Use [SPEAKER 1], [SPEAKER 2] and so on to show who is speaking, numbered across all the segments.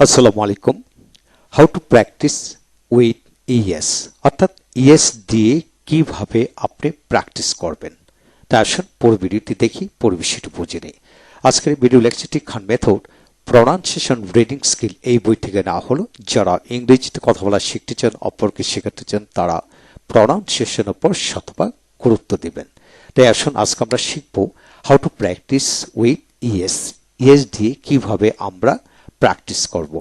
[SPEAKER 1] আসসালামু আলাইকুম how to practice with ES অর্থাৎ ইএস দিয়ে কীভাবে আপনি প্র্যাকটিস করবেন? তা আসুন পুরো ভিডিওটি দেখি পুরো বিষয়টি বুঝে নিই। আজকের ভিডিও লেকচারটি Khan method pronunciation reading skill এই বই থেকে না হলো। যারা ইংরেজিতে কথা বলা শিখতে চান, অপরকে শেখাতে চান, তারা প্রনাউন্সিয়েশনের উপর শতভাগ গুরুত্ব দিবেন। তাই আসুন আজকে আমরা শিখব how to practice with ES ES দিয়ে কীভাবে আমরা প্র্যাকটিস করব।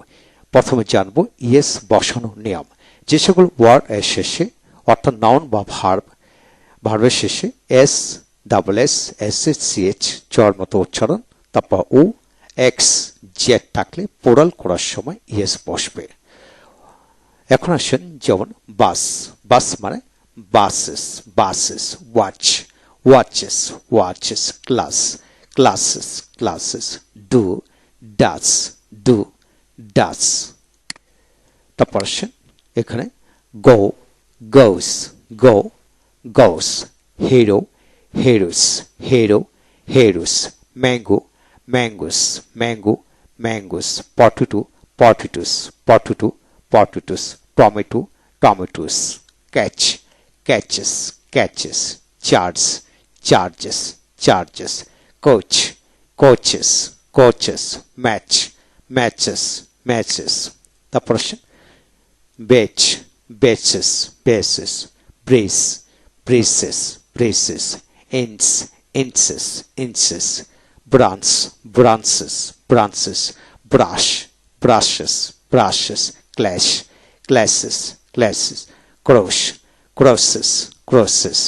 [SPEAKER 1] প্রথমে জানব ইএস বসানো নিয়ম। যে সকল ওয়ার্ড এর শেষে, অর্থাৎ নাউন বা ভার্ব ভার্বের শেষে S double S S S C H চর মতো উচ্চারণ, তারপর ও এক্স জেড থাকলে পোড়াল করার সময় ইএস বসবে। এখন আসেন যেমন বাস বাস মানে buses buses watch watches watches class classes classes do does do does তারপর আসেন এখানে go goes go goes hero heroes hero heroes mango mangoes mango mangoes potato potatoes potato potatoes tomato tomatoes catch catches catches charge charges charges coach coaches coaches match matches matches তারপর আসেন beach beaches bases brace braces braces inch inches inches branch branches branches brush brushes brushes clash classes classes cross crosses crosses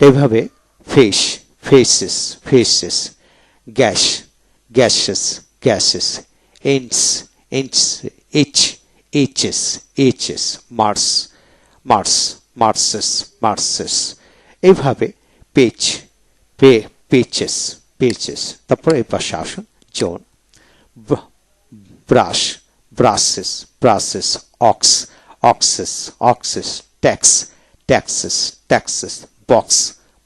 [SPEAKER 1] এইভাবে fish faces faces gas gases gases inch inch itch itches itches marsh marsh marshes marshes এইভাবে পেচ pay pages পেচেস তারপর এই পাশে আসুন zone brush brushes brushes ox oxes oxes tax taxes taxes box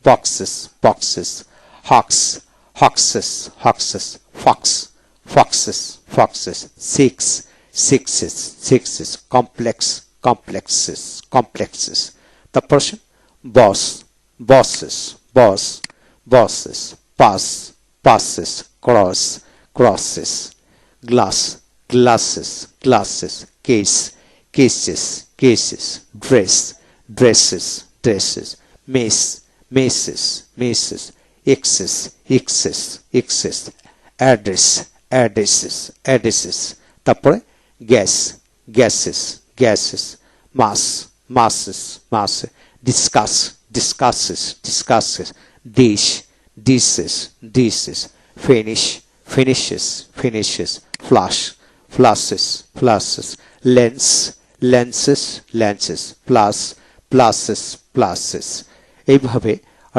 [SPEAKER 1] boxes, boxes, hawks, hawkses, hawkses, fox, foxes, foxes, six, sixes, sixes, complex, complexes, complexes. The person, boss, bosses, boss, bosses, pass, passes, cross, crosses, glass, glasses, glasses, case, cases, cases, dress, dresses, dresses, mace, maces, maces, x's, x's, x's, address, addresses, addresses, তারপরে gas gases gases mass masses, mass, discuss, discusses, discusses, dish, dishes, dishes, finish, finishes, finishes, flush, flushes, flushes, lens, lenses, lenses, plus, pluses, pluses. এইভাবে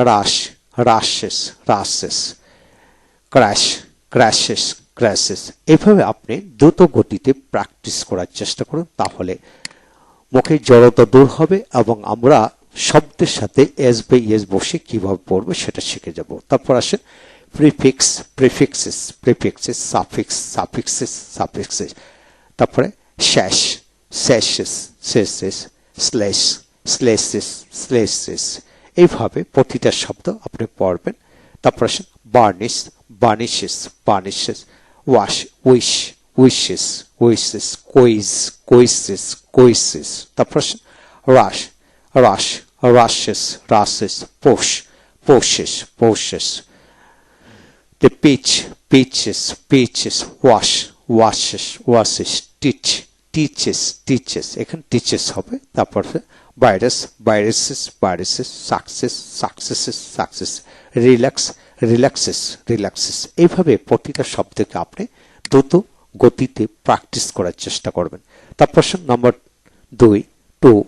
[SPEAKER 1] রাশ রাশেস রাশেস crash ক্র্যাশেস crashes এইভাবে আপনি দ্রুত গতিতে practice করার চেষ্টা করুন, তাহলে মুখের জড়তা দূর হবে এবং আমরা শব্দের সাথে এস বাই এস বসে কীভাবে পড়ব সেটা শিখে যাব। তারপর আসেন prefix prefixes prefixes suffix suffixes suffixes তারপরে শেষ শেষেস শেষেস স্লেশ স্লেসেস স্লেসেস এইভাবে প্রতিটা শব্দ আপনি পড়বেন। তারপর আসেন varnish varnishes varnishes wish wishes wishes quiz quizzes quizzes তারপর আসেন রাশ রাশ রাশেস রাসেস পোষ পোষেস পোষেস The pitch, pitches, pitches, wash, washes, washes, teach, teaches, teaches. এখানে teaches হবে তারপর virus viruses viruses success successes success relax relaxes relaxes এইভাবে প্রতিটা শব্দকে আপনি দ্রুত গতিতে প্র্যাকটিস করার চেষ্টা করবেন। তারপর নম্বর দুই টু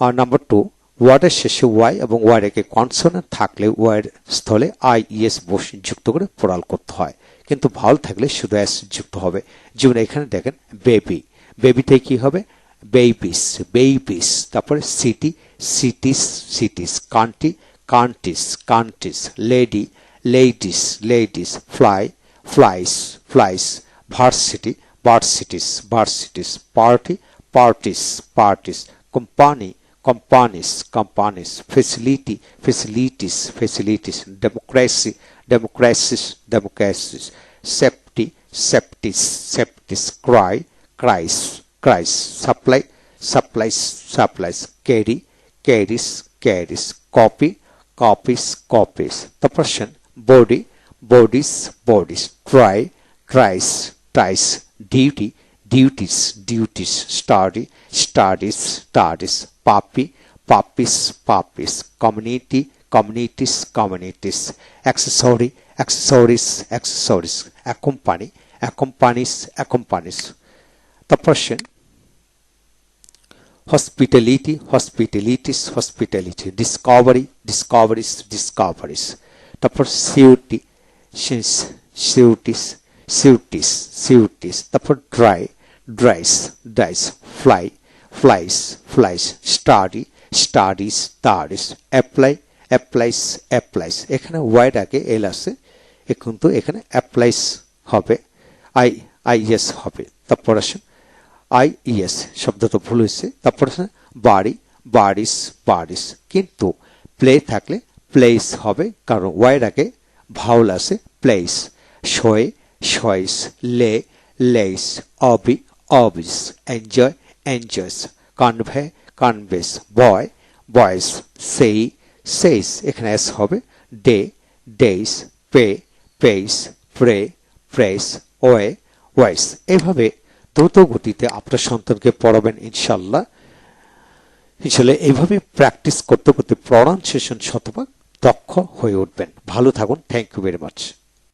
[SPEAKER 1] আর নাম্বার টু ওয়ার্ডের শেষে ওয়াই এবং ওয়ার্ড একে কনসোনেন্ট থাকলে ওয়ার্ড স্থলে আই ইএস বসে যুক্ত করে পোড়াল করতে হয়। কিন্তু ভালো থাকলে শুধু এস যুক্ত হবে। যেমন এখানে দেখেন বেবি বেবিতে কি হবে? বেবিস বেবিস তারপরে city cities cities county counties counties lady ladies, ladies, fly, flies, flies, varsity, varsities, varsities, party, parties, parties, company, companies, companies, facility, facilities, facilities, democracy, democracies, democracies, safety, septis, septis. cry, cries, cries, supply, supplies, supplies, carry, carries, carries, copy, copies, copies, the person, body bodies bodies. Try tries tries duty duties duties study studies studies. Puppy puppies puppies. Community communities communities. Accessory accessories accessories. Accompany accompanies accompanies. The person. Hospitality hospitalities hospitality. Discovery discoveries discoveries তারপর সিউটি সিউটিস সিউটিস সিউটিস, তারপর dry, dries dries, fly, flies flies study studies studies apply, applies applies. এখানে wide আগে এল আছে, এ কিন্তু এখানে applies হবে, I I S হবে। তারপর আসেন আই ইএস শব্দটা ভুল হয়েছে। তারপর আছে বাড়ি বাড়িস বাড়িস কিন্তু প্লে থাকলে প্লেস হবে, কারণ ওয়াইড আগে ভাউল আছে place শোয়ে শয়েস lay lays obey obeys enjoy enjoys convey conveys boy boys say says এখানে এস হবে day days pay pays pray prays way ways এভাবে দ্রুত গতিতে আপনার সন্তানকে পড়াবেন ইনশাল্লাহ। ইনশাল্লাহ এইভাবে প্র্যাকটিস করতে করতে প্রনাউন্সিয়েশন শতভাগ দক্ষ হয়ে উঠবেন। ভালো থাকুন। Thank you very much